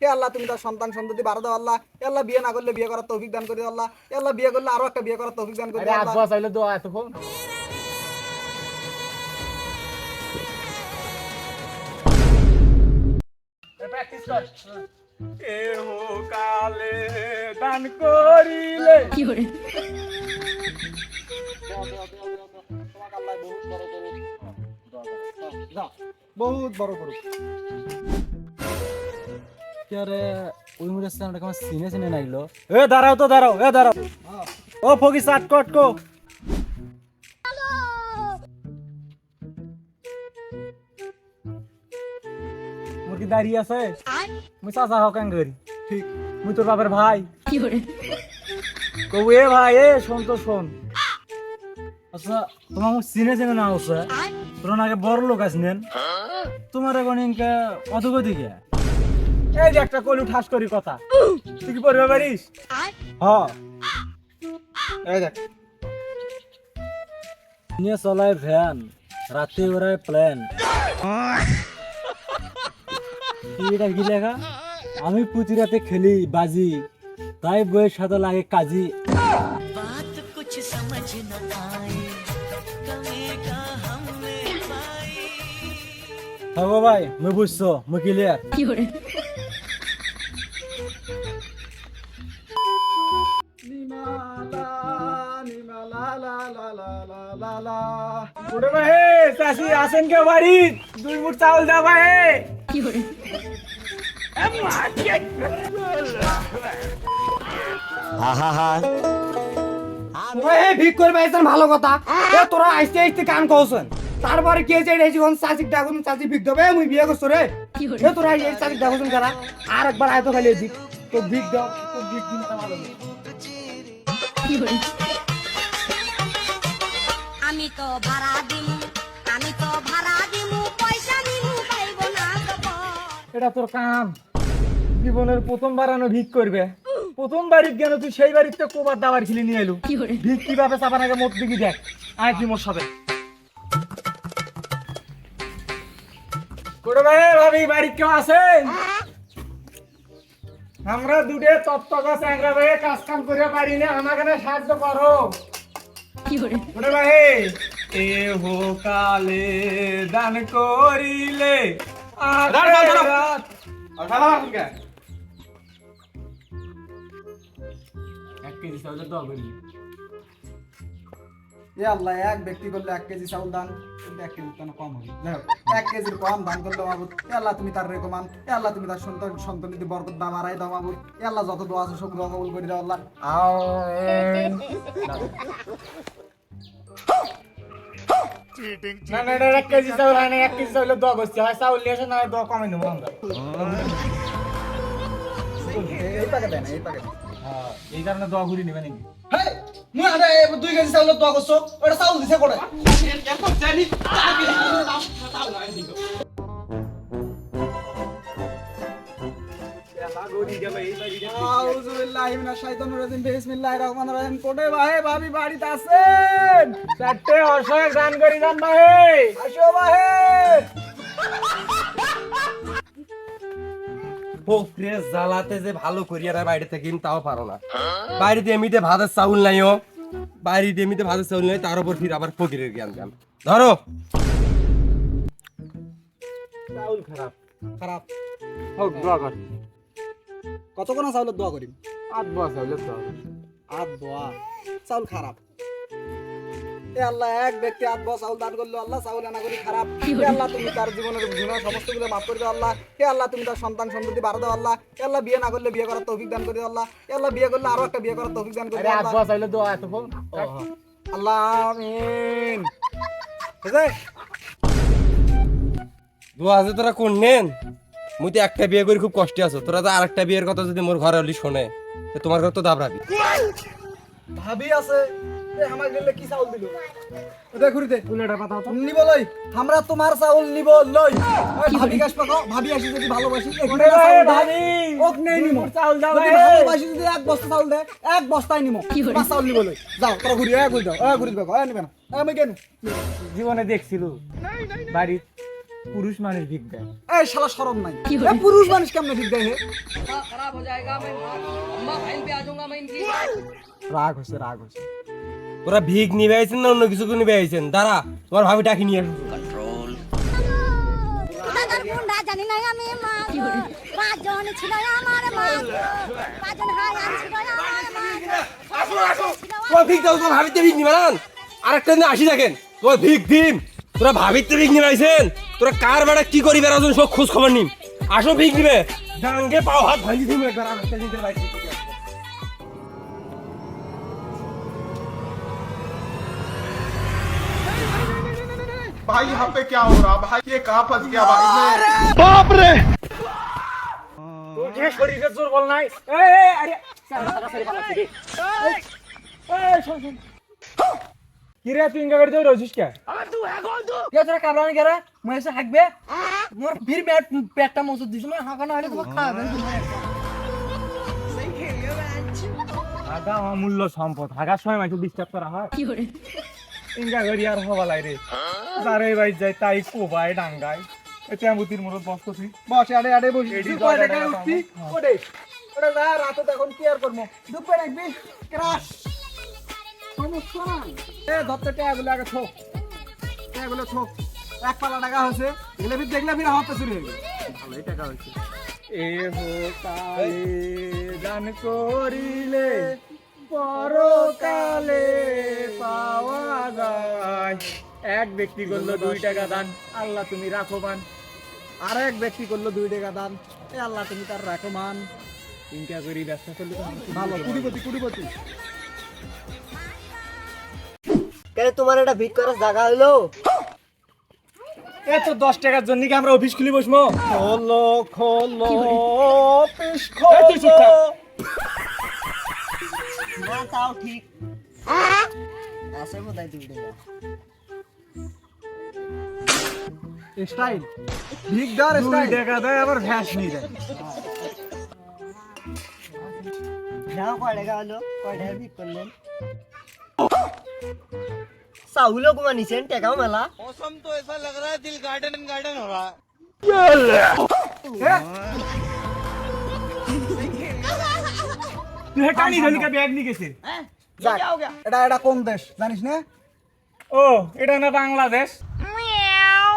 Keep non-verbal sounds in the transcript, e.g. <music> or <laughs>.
হে আল্লাহ তুমি তার সন্তান সন্ততি বাড়া দাও আল্লাহ। হে আল্লাহ বিয়ে না করলে বিয়ে করার তৌফিক দান করে আল্লাহ। হে আল্লাহ বিয়ে করলে আরও একটা বিয়ে করার তৌফিক দান করে আব্বা চাইলে দোয়া এতক্ষণ। প্র্যাকটিস কর। কেহ কালে দান করিলে? আল্লাহ বহুত বড় করুক। আরে ওই মুরে স্থানটা কেমন সিনে সিনে নাইলো। এ দাঁড়াও তো দাঁড়াও এ দাঁড়াও। ও ফকি সাট কট কো মোর কি দাঁড়িয়ে আছে? মুই চাচা হকান করি ঠিক। মুই তোর বাপের ভাই। কবু এ ভাই এ শোন তো শোন। আচ্ছা তোমার মুখ চিনে চিনে না হচ্ছে তোর আগে বড় লোক তোমার এখন ইনকা দিকে এই একটা কলু ঠাস করি কথা। তুই কি পড়বে পারিস এই দেখ। নিয়ে চলায় ভ্যান রাতে ওরায় প্ল্যান এটা কি লেখা? আমি প্রতি রাতে খেলি বাজি তাই বইয়ের সাথে লাগে কাজী। ভাই মুই বুঝছ মুই ক্লিয়ার চাষি আসেন বাড়ি? দুই মুঠ চাউল ভালো কথা। এ তোরা আইতে আইতে কান কওছেন তারপরে কে যে চাচিক ডাকুন চাচি ভিক দেবে মুই বিয়ে করছ রে। তোরা এই চাচিক ডাকুন কারা আর একবার আয়তো খালি ভিক তো ভিক দাও তো ভিক দিন ভালো। তো ভাড়া দিমু আমি তো ভাড়া দিমু পয়সা দিমু পাইব না এটা তোর কাম। জীবনের প্রথম বারানো ভিক করবে। প্রথম বাড়ির গেল তুই সেই বাড়িতে কোবার দাবার খিলি নিয়ে এলু। ভিক কীভাবে আগে মত দিকে দেখ। আয় কি মোর সাথে। কোড়ে ভাই ভাবি বাড়ি কেউ আছে? আমরা দুটে তত্ত্ব গাছ একরা ভাই কাজ কাম করে পারি না আমাকে সাহায্য করো। কোড়ে ভাই এ হো কালে দান করিলে আল্লাহ এক ব্যক্তি করলে এক কেজি চাউল দান এক কেজি তো কম হবে। এক কেজির কম দান করলে মাবুদ। এ আল্লাহ তুমি তার রেকমান এ আল্লাহ তুমি তার সন্তান সন্তানিতে বরকত দাম আড়াই দাও মাবুদ। এ আল্লাহ যত দোয়া আছে সব দোয়া কবুল করে দাও আল্লাহ। <laughs> না না এটা এক কেজি চাউল হয় না এক কেজি চাউলের দোয়া করছি হয় চাউল নিয়ে আসে না হয় দোয়া কমে নেব আমরা। এই পাকে দেন এই পাকে হ্যাঁ, এই কারণে দোয়া ঘুরি নেবে নাকি? হেই মুই আরে দুই কেজি চাউলের দোয়া করছ ওটা চাউল দিছে করে আউযু বিল্লাহি মিনাশ শাইতানির রাজিম বিসমিল্লাহির রহমানির রহিম। কোটে ভাই ভাবি বাড়িতে আছেন? চারটে অসহায় গান করি যান ভাই আসো ভাই পোকরে জ্বালাতে যে ভালো করিয়া বাইরে থেকে তাও পারো না। বাইরে দিয়ে এমনিতে ভাতের চাউল নাইও বাইরে দিয়ে এমনিতে ভাতের চাউল নাই তার উপর ফির আবার ফকিরের জ্ঞান জ্ঞান ধরো। চাউল খারাপ। খারাপ। হোক দোয়া কর। কত কোনা চাউলের দোয়া করিম আট বস হইলে তো আট দোয়া? চাউল খারাপ। এ আল্লাহ এক ব্যক্তি আট বস চাউল দান করল আল্লাহ চাউল আনা করি খারাপ। হে আল্লাহ তুমি তার জীবনের গুণ সমস্তগুলো মাফ করে দাও আল্লাহ। হে আল্লাহ তুমি তার সন্তান সন্ততি বাড়া দাও আল্লাহ। হে আল্লাহ বিয়ে না করলে বিয়ে করার তৌফিক দান করে দাও আল্লাহ। হে আল্লাহ বিয়ে করলে আরও একটা বিয়ে করার তৌফিক দান করে দাও আল্লাহ। বস দোয়া এত ফোন আল্লাহ আমিন। ঠিক আছে দোয়া আছে তোরা কোন নেন? মুই তো একটা বিয়ে করি খুব কষ্টে আছো। তোরা তো আরেকটা বিয়ের কথা যদি মোর ঘরে হলি শোনে। তোমার ঘর তো দাবরাবি। ভাবি আছে। আমার গেলে কি চাউল দিল? পাতা নিব লই। আমরা তোমার চাউল নিব লই। ভাবি গাছ পাকো ভাবি আসি যদি ভালোবাসি ভাবি, ওক নেই নিমো। চাউল দাও যদি ভালোবাসি যদি এক বস্তা চাউল দে এক বস্তাই নিমো। তোমার চাউল নিব লই। যাও তোরা ঘুরি এ ঘুরি দাও এ ঘুরি দাও এ নিবে না। এ আমি কেন? জীবনে দেখছিল। বাড়ি পুরুষ মানুষ ভিক দেয় এই শালা শরম নাই এ পুরুষ মানুষ কেমনে ঠিক দেয় হে? खराब हो जाएगा मैं अम्मा फाइल पे आ जाऊंगा मैं इनकी রাগ হচ্ছে রাগ হচ্ছে তোরা ভিক নিবে আইছেন না অন্য কিছু নিবে আইছেন দাঁড়া তোমার ভাবি ডাকি নিয়ে আসো। দাদার গুন্ডা জানি না আমি মা গো। পাঁচজন ছিল আমার মা গো। পাঁচজন হায়ান ছিল আমার মা গো। তোমার ভিক দাও তোমার ভাবিতে ভিক নিবে না আরেকটা দিন আসি দেখেন তোমার ভিক দিম তোরা ভাবিতে ভিক নিবে আইছেন তোরা কার বেড়া কি করি বেড়াচ্ছেন সব খোঁজ খবর নিম আসো ভিক নিবে ডাঙ্গে পাও হাত ভাঙি দিম একবার আরেকটা দিন বাইরে থেকে আসো। भाई यहाँ पे क्या हो रहा भाई ये कहाँ फंस गया भाई मैं তোর শরীরে জোর বল নাই এই এই আরে এই শোন শোন কি রে তুই ইঙ্গা করে দেই রজিস কে ये तेरा काबरान ইয়া তোরা কাবরানি গেরা মহেশে হাঁকবে মোর ভিড় পেট পেটটা মজুদ দিছিল হাঁকা না হলে তোমার খাওয়াবে হাঁকা অমূল্য সম্পদ। হাঁকার সময় মাইকে ডিস্টার্ব করা হয়। কি করে ইনকা ঘরি আর হওয়া লাই রে তারে ভাই যাই তাই কোবায় ডাঙ্গায় এতে আমুতির মোর বস করছি বস আড়ে আড়ে বসি তুই কয় টাকায় উঠতি ওডে ওডে না রাতে তখন কি আর করব দুপুরে একদিন ক্রাশ সমস্যা এ ধরতে টাকা গুলো আগে থো। থোক এক পালা টাকা হয়েছে। এগুলো ফির দেখলে ফির হাতে চুরি হয়ে গেছে ভালোই টাকা হয়েছে। এ দান করিলে পরকালে পাওয়া যায়। এক ব্যক্তি করল দুই টাকা দান আল্লাহ তুমি রাখো বান আর এক ব্যক্তি করল দুই টাকা দান এ আল্লাহ তুমি তার রাখো মান। চিন্তা করি ব্যবসা করলে ভালো কুড়িপতি কুড়িপতি কেন তোমার এটা ভিক করার জায়গা হলো এ তো দশ টাকার জন্য কি আমরা অফিস খুলি বসবো? খোলো খোলো থাক। না তাও ঠিক। আছে বোধহয় দুই টাকা। স্টাইল ভিক স্টাইল টাকা দেয় আবার ভ্যাস নিয়ে যায় যাও কয় টাকা হলো? কয় টাকা ভিক করলেন? চাউলও কুমা নিছেন টাকাও মেলা তুই হে টানি ধলিকা ব্যাগ নিয়ে গেছে যাক, এটা এটা কোন দেশ জানিস না ও এটা না বাংলাদেশ মিয়াও